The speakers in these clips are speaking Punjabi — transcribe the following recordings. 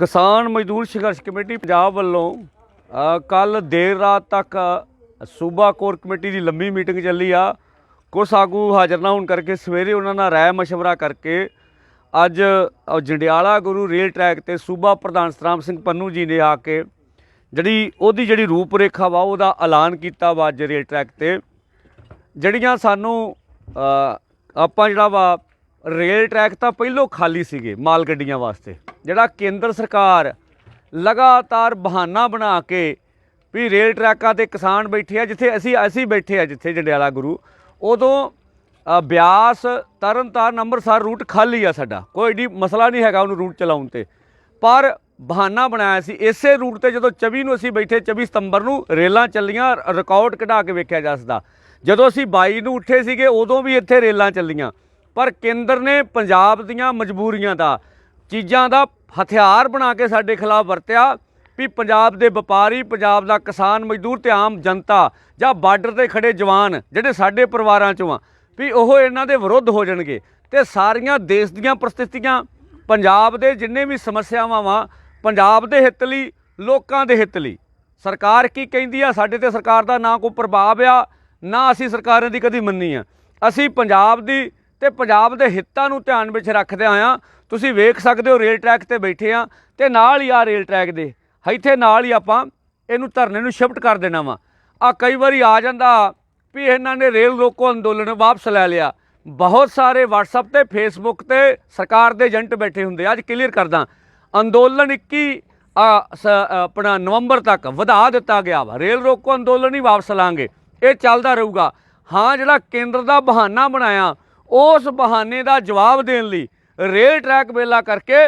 ਕਿਸਾਨ ਮਜ਼ਦੂਰ ਸੰਘਰਸ਼ ਕਮੇਟੀ ਪੰਜਾਬ ਵੱਲੋਂ ਕੱਲ ਦੇਰ ਰਾਤ ਤੱਕ ਸੂਬਾ ਕੋਰ ਕਮੇਟੀ ਦੀ ਲੰਬੀ ਮੀਟਿੰਗ ਚੱਲੀ ਆ। ਕੁਝ ਆਗੂ ਹਾਜ਼ਰ ਨਾ ਹੋਣ ਕਰਕੇ ਸਵੇਰੇ ਉਹਨਾਂ ਨਾਲ ਰਾਏ ਮਸ਼ਵਰਾ ਕਰਕੇ ਅੱਜ ਜੰਡਿਆਲਾ ਗੁਰੂ ਰੇਲ ਟਰੈਕ ਤੇ ਸੂਬਾ ਪ੍ਰਧਾਨ ਸਤਰਾਮ ਸਿੰਘ ਪੰਨੂ ਜੀ ਨੇ ਆ ਕੇ ਜਿਹੜੀ ਉਹਦੀ ਜਿਹੜੀ ਰੂਪਰੇਖਾ ਵਾ, ਉਹਦਾ ਐਲਾਨ ਕੀਤਾ ਵਾ ਅੱਜ ਰੇਲ ਟਰੈਕ ਤੇ। ਜਿਹੜੀਆਂ ਸਾਨੂੰ ਆਪਾਂ ਜਿਹੜਾ ਵਾ, ਰੇਲ ਟਰੈਕ ਤਾਂ ਪਹਿਲੋਂ ਖਾਲੀ ਸੀਗੇ, ਮਾਲ ਗੱਡੀਆਂ ਵਾਸਤੇ। ਜਿਹੜਾ ਕੇਂਦਰ ਸਰਕਾਰ ਲਗਾਤਾਰ ਬਹਾਨਾ ਬਣਾ ਕੇ ਵੀ ਰੇਲ ਟਰੈਕਾਂ ਤੇ ਕਿਸਾਨ ਬੈਠੇ ਆ ਜਿੱਥੇ ਅਸੀਂ ਅਸੀਂ ਬੈਠੇ ਆ ਜਿੱਥੇ ਜੰਡਿਆਲਾ ਗੁਰੂ ਉਦੋਂ ਅ, ਬਿਆਸ ਤਰਨਤਾਰਨ ਅੰਮ੍ਰਿਤਸਰ ਰੂਟ ਖਾਲੀ ਆ ਸਾਡਾ। ਕੋਈ ਏਡੀ ਮਸਲਾ ਨਹੀਂ ਹੈਗਾ ਉਹਨੂੰ ਰੂਟ ਚਲਾਉਣ ਤੇ। ਪਰ ਬਹਾਨਾ ਬਣਾਇਆ ਸੀ। ਇਸੇ ਰੂਟ ਤੇ ਜਦੋਂ 24 ਨੂੰ ਅਸੀਂ ਬੈਠੇ 24 ਸਤੰਬਰ ਨੂੰ ਰੇਲਾਂ ਚੱਲੀਆਂ ਰਿਕਾਰਡ ਕਢਾ ਕੇ ਵੇਖਿਆ ਜਾ ਸਕਦਾ। ਜਦੋਂ ਅਸੀਂ 22 ਨੂੰ ਉੱਠੇ ਸੀਗੇ ਉਦੋਂ ਵੀ ਇੱਥੇ ਰੇਲਾਂ ਚੱਲੀਆਂ। ਪਰ ਕੇਂਦਰ ਨੇ ਪੰਜਾਬ ਦੀਆਂ ਮਜਬੂਰੀਆਂ ਦਾ ਚੀਜ਼ਾਂ ਦਾ ਹਥਿਆਰ ਬਣਾ ਕੇ ਸਾਡੇ ਖਿਲਾਫ ਵਰਤਿਆ ਵੀ ਪੰਜਾਬ ਦੇ ਵਪਾਰੀ, ਪੰਜਾਬ ਦਾ ਕਿਸਾਨ ਮਜ਼ਦੂਰ ਤੇ ਆਮ ਜਨਤਾ ਜਾਂ ਬਾਰਡਰ ਤੇ ਖੜੇ ਜਵਾਨ ਜਿਹੜੇ ਸਾਡੇ ਪਰਿਵਾਰਾਂ ਚੋਂ ਆ, ਵੀ ਉਹ ਇਹਨਾਂ ਦੇ ਵਿਰੁੱਧ ਹੋ ਜਾਣਗੇ ਤੇ ਸਾਰੀਆਂ ਦੇਸ਼ ਦੀਆਂ ਪ੍ਰਸਥਿਤੀਆਂ, ਪੰਜਾਬ ਦੇ ਜਿੰਨੇ ਵੀ ਸਮੱਸਿਆਵਾਂ ਵਾ, ਪੰਜਾਬ ਦੇ ਹਿੱਤ ਲਈ, ਲੋਕਾਂ ਦੇ ਹਿੱਤ ਲਈ। ਸਰਕਾਰ ਕੀ ਕਹਿੰਦੀ ਆ? ਸਾਡੇ ਤੇ ਸਰਕਾਰ ਦਾ ਨਾ ਕੋਈ ਪ੍ਰਭਾਵ ਆ, ਨਾ ਅਸੀਂ ਸਰਕਾਰਾਂ ਦੀ ਕਦੀ ਮੰਨੀ ਆ। ਅਸੀਂ ਪੰਜਾਬ ਦੀ ਤੇ ਪੰਜਾਬ ਦੇ ਹਿੱਤਾਂ ਨੂੰ ਧਿਆਨ ਵਿੱਚ ਰੱਖਦੇ ਆਇਆ, ਤੁਸੀਂ ਵੇਖ ਸਕਦੇ ਹੋ ਰੇਲ ਟਰੈਕ ਤੇ ਬੈਠੇ ਆ, ਤੇ ਨਾਲ ਹੀ ਆ ਰੇਲ ਟਰੈਕ ਦੇ, ਇੱਥੇ ਨਾਲ ਹੀ ਆਪਾਂ ਇਹਨੂੰ ਧਰਨੇ ਨੂੰ ਸ਼ਿਫਟ ਕਰ ਦੇਣਾ ਵਾ। ਆ ਕਈ ਵਾਰੀ ਆ ਜਾਂਦਾ ਵੀ ਇਹਨਾਂ ਨੇ ਰੇਲ ਰੋਕੋ ਅੰਦੋਲਨ ਵਾਪਸ ਲੈ ਲਿਆ। ਬਹੁਤ ਸਾਰੇ WhatsApp ਤੇ, Facebook ਤੇ ਸਰਕਾਰ ਦੇ ਏਜੰਟ ਬੈਠੇ ਹੁੰਦੇ ਆ। ਅੱਜ ਕਲੀਅਰ ਕਰਦਾ। ਅੰਦੋਲਨ 21 ਸ- ਆਪਣਾ ਨਵੰਬਰ ਤੱਕ ਵਧਾ ਦਿੱਤਾ ਗਿਆ ਵਾ। ਰੇਲ ਰੋਕੋ ਅੰਦੋਲਨ ਹੀ ਵਾਪਸ ਲਾਂਗੇ। ਇਹ ਚੱਲਦਾ ਰਹੂਗਾ। ਹਾਂ, ਜਿਹੜਾ ਕੇਂਦਰ ਦਾ ਬਹਾਨਾ ਬਣਾਇਆ ਉਸ ਬਹਾਨੇ ਦਾ ਜਵਾਬ ਦੇਣ ਲਈ ਰੇਲ ਟਰੈਕ ਵੇਲਾ ਕਰਕੇ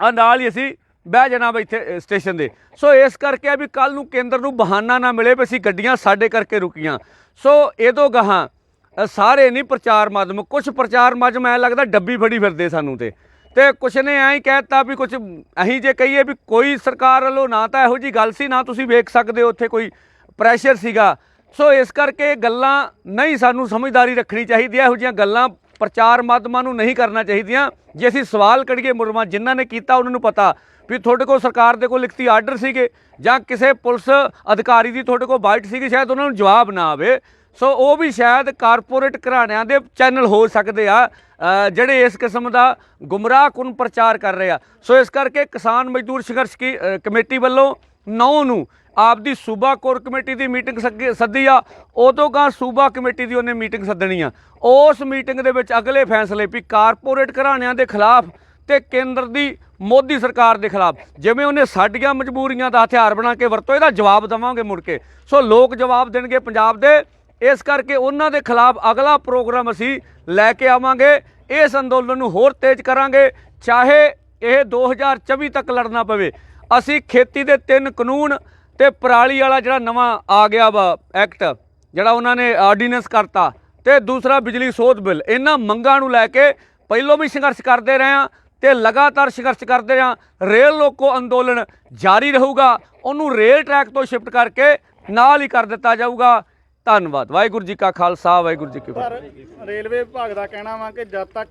ਆ ਨਾਲ ਹੀ ਅਸੀਂ ਬਹਿ ਜਾਣਾ ਵਾ ਇੱਥੇ ਸਟੇਸ਼ਨ ਦੇ। ਸੋ ਇਸ ਕਰਕੇ ਆ ਵੀ ਕੱਲ ਨੂੰ ਕੇਂਦਰ ਨੂੰ ਬਹਾਨਾ ਨਾ ਮਿਲੇ ਵੀ ਅਸੀਂ ਗੱਡੀਆਂ ਸਾਡੇ ਕਰਕੇ ਰੁਕੀਆਂ। ਸੋ ਇਹਦੋਂ ਗਾਹਾਂ ਅ, ਸਾਰੇ ਨਹੀਂ ਪ੍ਰਚਾਰ ਮਾਧਿਅਮ ਕੁਝ ਪ੍ਰਚਾਰ ਮਾਧਿਅਮ ਐ ਲੱਗਦਾ ਡੱਬੀ ਫੜੀ ਫਿਰਦੇ ਸਾਨੂੰ ਤੇ। ਤੇ ਕੁਛ ਨੇ ਐਂ ਹੀ ਕਹਿਤਾ ਵੀ ਕੁਝ ਅਸੀਂ ਜੇ ਕਹੀਏ ਵੀ ਕੋਈ ਸਰਕਾਰ ਵੱਲੋਂ ਨਾ ਤਾਂ ਇਹੋ ਜੀ ਗੱਲ ਸੀ ਨਾ ਤੁਸੀਂ ਵੇਖ ਸਕਦੇ ਹੋ ਉੱਥੇ ਕੋਈ ਪ੍ਰੈਸ਼ਰ ਸੀਗਾ। ਸੋ ਇਸ ਕਰਕੇ ਗੱਲਾਂ ਨਹੀਂ ਸਾਨੂੰ ਸਮਝਦਾਰੀ ਰੱਖਣੀ ਚਾਹੀਦੀ ਹੈ, ਇਹੋ ਜਿਹੀਆਂ ਗੱਲਾਂ ਪ੍ਰਚਾਰ ਮਾਧਿਅਮਾਂ ਨੂੰ ਨਹੀਂ ਕਰਨਾ ਚਾਹੀਦੀਆਂ। ਜੇ ਅਸੀਂ ਸਵਾਲ ਕਰੀਏ ਮੁਰਮਾ, ਜਿਨ੍ਹਾਂ ਨੇ ਕੀਤਾ ਉਹਨਾਂ ਨੂੰ ਪਤਾ ਵੀ ਤੁਹਾਡੇ ਕੋਲ ਸਰਕਾਰ ਦੇ ਕੋਲ ਲਿਖਤੀ ਆਰਡਰ ਸੀਗੇ ਜਾਂ ਕਿਸੇ ਪੁਲਿਸ ਅਧਿਕਾਰੀ ਦੀ ਤੁਹਾਡੇ ਕੋਲ ਬਾਈਟ ਸੀਗੀ, ਸ਼ਾਇਦ ਉਹਨਾਂ ਨੂੰ ਜਵਾਬ ਨਾ ਆਵੇ। ਸੋ ਉਹ ਵੀ ਸ਼ਾਇਦ ਕਾਰਪੋਰੇਟ ਘਰਾਣਿਆਂ ਦੇ ਚੈਨਲ ਹੋ ਸਕਦੇ ਆ ਜਿਹੜੇ ਇਸ ਕਿਸਮ ਦਾ ਗੁੰਮਰਾਹਕੁਨ ਪ੍ਰਚਾਰ ਕਰ ਰਹੇ ਆ। ਸੋ ਇਸ ਕਰਕੇ ਕਿਸਾਨ ਮਜ਼ਦੂਰ ਸੰਘਰਸ਼ ਕੀ ਕਮੇਟੀ ਵੱਲੋਂ 9 ਨੂੰ ਆਪਦੀ ਸੂਬਾ ਕੋਰ ਕਮੇਟੀ ਦੀ ਮੀਟਿੰਗ ਸੱਗੇ- ਸੱਦੀ ਆ ਉਦੋਂ ਕਾ ਸੂਬਾ ਕਮੇਟੀ ਦੀ ਉਹਨੇ ਮੀਟਿੰਗ ਸੱਦਣੀ ਆ। ਉਸ ਮੀਟਿੰਗ ਦੇ ਵਿੱਚ ਅਗਲੇ ਫੈਸਲੇ ਵੀ ਕਾਰਪੋਰੇਟ ਘਰਾਣਿਆਂ ਦੇ ਖਿਲਾਫ ਤੇ ਕੇਂਦਰ ਦੀ ਮੋਦੀ ਸਰਕਾਰ ਦੇ ਖਿਲਾਫ। ਜਿਵੇਂ ਉਹਨੇ ਸਾਡੀਆਂ ਮਜਬੂਰੀਆਂ ਦਾ ਹਥਿਆਰ ਬਣਾ ਕੇ ਵਰਤੋ, ਇਹਦਾ ਜਵਾਬ ਦੇਵਾਂਗੇ ਮੁੜ ਕੇ। ਸੋ ਲੋਕ ਜਵਾਬ ਦੇਣਗੇ ਪੰਜਾਬ ਦੇ। ਇਸ ਕਰਕੇ ਉਹਨਾਂ ਦੇ ਖਿਲਾਫ ਅਗਲਾ ਪ੍ਰੋਗਰਾਮ ਅਸੀਂ ਲੈ ਕੇ ਆਵਾਂਗੇ। ਇਸ ਅੰਦੋਲਨ ਨੂੰ ਹੋਰ ਤੇਜ਼ ਕਰਾਂਗੇ। ਚਾਹੇ ਇਹ 2024 ਤੱਕ ਲੜਨਾ ਪਵੇ। ਅਸੀਂ ਖੇਤੀ ਦੇ ਤਿੰਨ ਕਾਨੂੰਨ ਤੇ ਪਰਾਲੀ ਵਾਲਾ ਜਿਹੜਾ ਨਵਾਂ ਆ ਗਿਆ ਵਾ ਐਕਟ, ਜਿਹੜਾ ਉਹਨਾਂ ਨੇ ਆਰਡੀਨੈਂਸ ਕਰਤਾ ਤੇ ਦੂਸਰਾ ਬਿਜਲੀ ਸੋਧ ਬਿੱਲ। ਇਹਨਾਂ ਮੰਗਾਂ ਨੂੰ ਲੈ ਕੇ ਪਹਿਲੋਂ ਵੀ ਸੰਘਰਸ਼ ਕਰਦੇ ਰਹੇ ਹਾਂ ਤੇ ਲਗਾਤਾਰ ਸੰਘਰਸ਼ ਕਰਦੇ ਰਹੇ ਹਾਂ। ਰੇਲ ਲੋਕੋ ਅੰਦੋਲਨ ਜਾਰੀ ਰਹੂਗਾ, ਉਹਨੂੰ ਰੇਲ ਟਰੈਕ ਤੋਂ ਸ਼ਿਫਟ ਕਰਕੇ ਨਾਲ ਹੀ ਕਰ ਦਿੱਤਾ ਜਾਊਗਾ। ਧੰਨਵਾਦ। ਵਾਹਿਗੁਰੂ ਜੀ ਕਾ ਖਾਲਸਾ, ਵਾਹਿਗੁਰੂ ਜੀ ਕੀ ਫਤਿਹ। ਰੇਲਵੇ ਵਿਭਾਗ ਦਾ ਕਹਿਣਾ ਵਾ ਕਿ ਜਦ ਤੱਕ